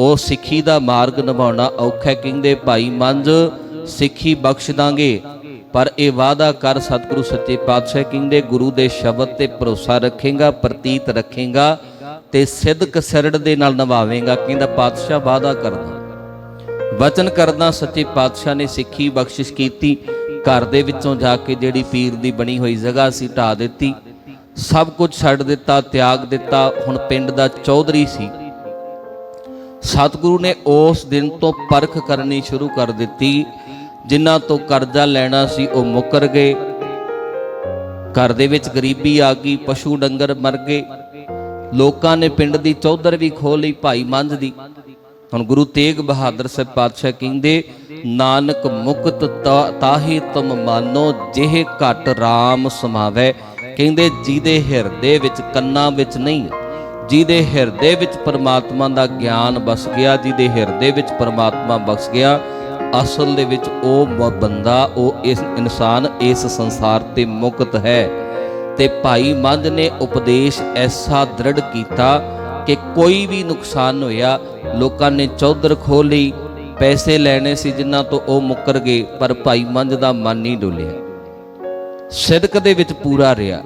ਉਹ ਸਿੱਖੀ ਦਾ ਮਾਰਗ ਨਿਭਾਉਣਾ ਔਖਾ ਕਹਿੰਦੇ, ਭਾਈ ਮੰਜ ਸਿੱਖੀ ਬਖਸ਼ ਦਾਂਗੇ, ਪਰ ਇਹ ਵਾਅਦਾ ਕਰ ਸਤਿਗੁਰੂ ਸੱਚੇ ਪਾਤਸ਼ਾਹ, ਕਹਿੰਦੇ, ਗੁਰੂ ਦੇ ਸ਼ਬਦ ਤੇ ਭਰੋਸਾ ਰੱਖੇਗਾ, ਪ੍ਰਤੀਤ ਰੱਖੇਗਾ ਤੇ ਸਿੱਧਕ ਸਰੜ ਦੇ ਨਾਲ ਨਿਭਾਵੇਂਗਾ। ਕਹਿੰਦਾ, ਪਾਤਸ਼ਾਹ, ਵਾਅਦਾ ਕਰਦਾ। ਵਚਨ ਕਰਦਾ, ਸੱਚੇ ਪਾਤਸ਼ਾਹ ਨੇ ਸਿੱਖੀ ਬਖਸ਼ਿਸ਼ ਕੀਤੀ। ਘਰ ਦੇ ਵਿੱਚੋਂ ਜਾ ਕੇ ਜਿਹੜੀ ਪੀਰ ਦੀ ਬਣੀ ਹੋਈ ਜਗ੍ਹਾ ਸੀ ਢਾ ਦਿੱਤੀ। ਸਭ ਕੁਝ ਛੱਡ ਦਿੱਤਾ, ਤਿਆਗ ਦਿੱਤਾ। ਹੁਣ ਪਿੰਡ ਦਾ ਚੌਧਰੀ ਸੀ। ਸਤਿਗੁਰੂ ਨੇ ਉਸ ਦਿਨ ਤੋਂ ਪਰਖ ਕਰਨੀ ਸ਼ੁਰੂ ਕਰ ਦਿੱਤੀ, ਜਿਨ੍ਹਾਂ ਤੋਂ ਕਰਜ਼ਾ ਲੈਣਾ ਸੀ, ਉਹ ਮੁੱਕਰ ਗਏ। ਘਰ ਦੇ ਵਿੱਚ ਗਰੀਬੀ ਆ ਗਈ, ਪਸ਼ੂ ਡੰਗਰ ਮਰ ਗਏ। ਲੋਕਾਂ ਨੇ ਪਿੰਡ ਦੀ ਚੌਧਰ ਵੀ ਖੋਲ ਲਈ, ਭਾਈ ਮੰਝ ਦੀ। ਹੁਣ ਗੁਰੂ ਤੇਗ ਬਹਾਦਰ ਸਾਹਿਬ ਪਾਤਸ਼ਾਹ ਕਹਿੰਦੇ, ਨਾਨਕ ਮੁਕਤ ਤਾ- ਤਾਹੀ ਤੁਮ ਮਾਨੋ, ਜਿਹ ਘਟ RAM ਸਮਾਵੈ। ਕਹਿੰਦੇ, ਜਿਹਦੇ ਹਿਰਦੇ ਵਿੱਚ ਕੰਨਾਂ ਵਿੱਚ ਨਹੀਂ ਜਿਹਦੇ ਹਿਰਦੇ ਵਿੱਚ ਪਰਮਾਤਮਾ ਦਾ ਗਿਆਨ ਵਸ ਗਿਆ, ਜਿਹਦੇ ਹਿਰਦੇ ਵਿੱਚ ਪਰਮਾਤਮਾ ਵਸ ਗਿਆ, ਅਸਲ ਦੇ ਵਿੱਚ ਉਹ ਮ- ਬੰਦਾ, ਉਹ ਇਸ ਇਨਸਾਨ ਇਸ ਸੰਸਾਰ ਤੇ ਮੁਕਤ ਹੈ। ਤੇ ਭਾਈ ਮੰਝ ਨੇ ਉਪਦੇਸ਼ ਐਸਾ ਦ੍ਰਿੜ ਕੀਤਾ ਕਿ ਕੋਈ ਵੀ ਨੁਕਸਾਨ ਹੋਇਆ, ਲੋਕਾਂ ਨੇ ਚੌਧਰ ਖੋਲ ਲਈ, ਪੈਸੇ ਲੈਣੇ ਸੀ ਜਿਨ੍ਹਾਂ ਤੋਂ ਉਹ ਮੁੱਕਰ ਗਏ, ਪਰ ਭਾਈ ਮੰਝ ਦਾ ਮਨ ਨਹੀਂ ਡੋਲਿਆ। ਸਿਦਕ ਦੇ ਵਿੱਚ ਪੂਰਾ ਰਿਹਾ।